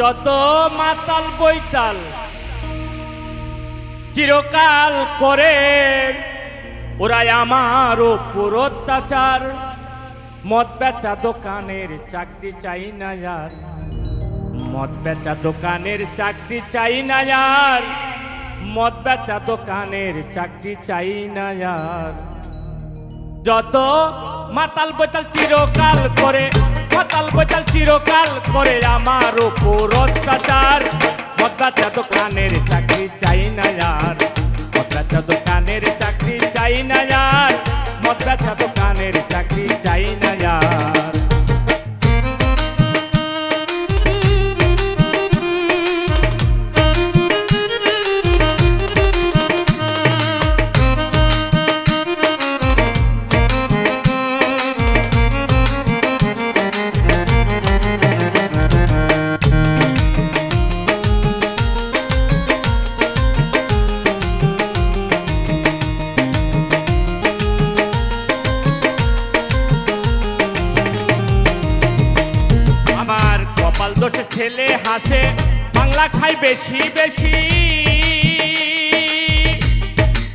যত মাতাল বৈতাল চিরকাল করে, ওরাই আমার ওপর অত্যাচার। মদ বেচা দোকানের চাকরি চাই না আর। মদ বেচা দোকানের চাকরি চাই না আর। মদ বেচা দোকানের চাকরি চাই না আর। যত মাতাল বৈতাল চিরকাল করে, মাতাল বৈতাল চিরকাল করে আমার উপর অত্যাচার। মদ্রাচা দোকানের চাকরি চাই না আর মদ্রাচা দোকানের চাকরি চাই না আর মদ্রাচা কপাল ছেলে হাসে, বাংলা খাই বেশি বেশি।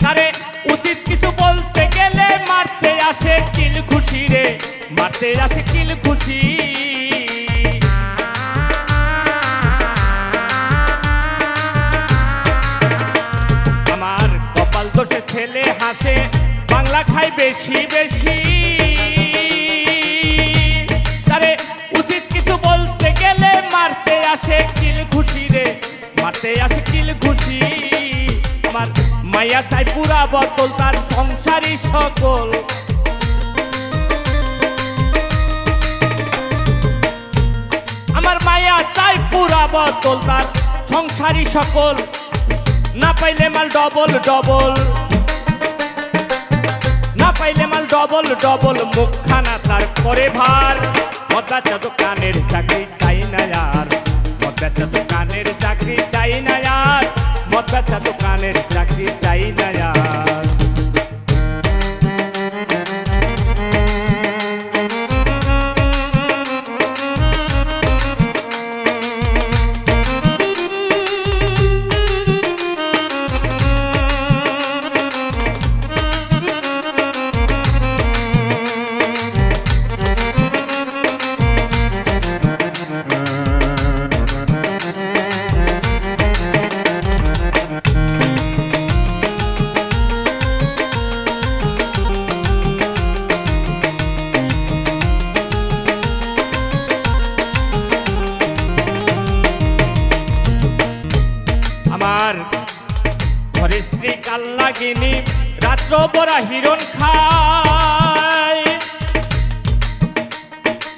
আরে উচিত কিছু বলতে গেলে মারতে আসে কিল খুশি রে, মারতে আসে কিল খুশি। আমার কপাল দোষে ছেলে হাসে, বাংলা খাই বেশি বেশি। খুশি রে মারতে আসে খুশি মাইয়া চাই পুরা বদল তার সংসারী সকল। আমার মায়া চাই পুরা বদল তার সংসারী সকল। না পাইলে মাল ডবল ডবল। না পাইলে মাল ডবল ডবল, মুখখানা তার করে ভার। মদাচা দোকানের চাকরি চাই না আর। মদাচা দোকানের চাকরি চাই না আর মদাচা দোকানের মিস্ত্রি কাল্লাগিনি রাত্র বড়া হিরণ খায়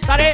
তারে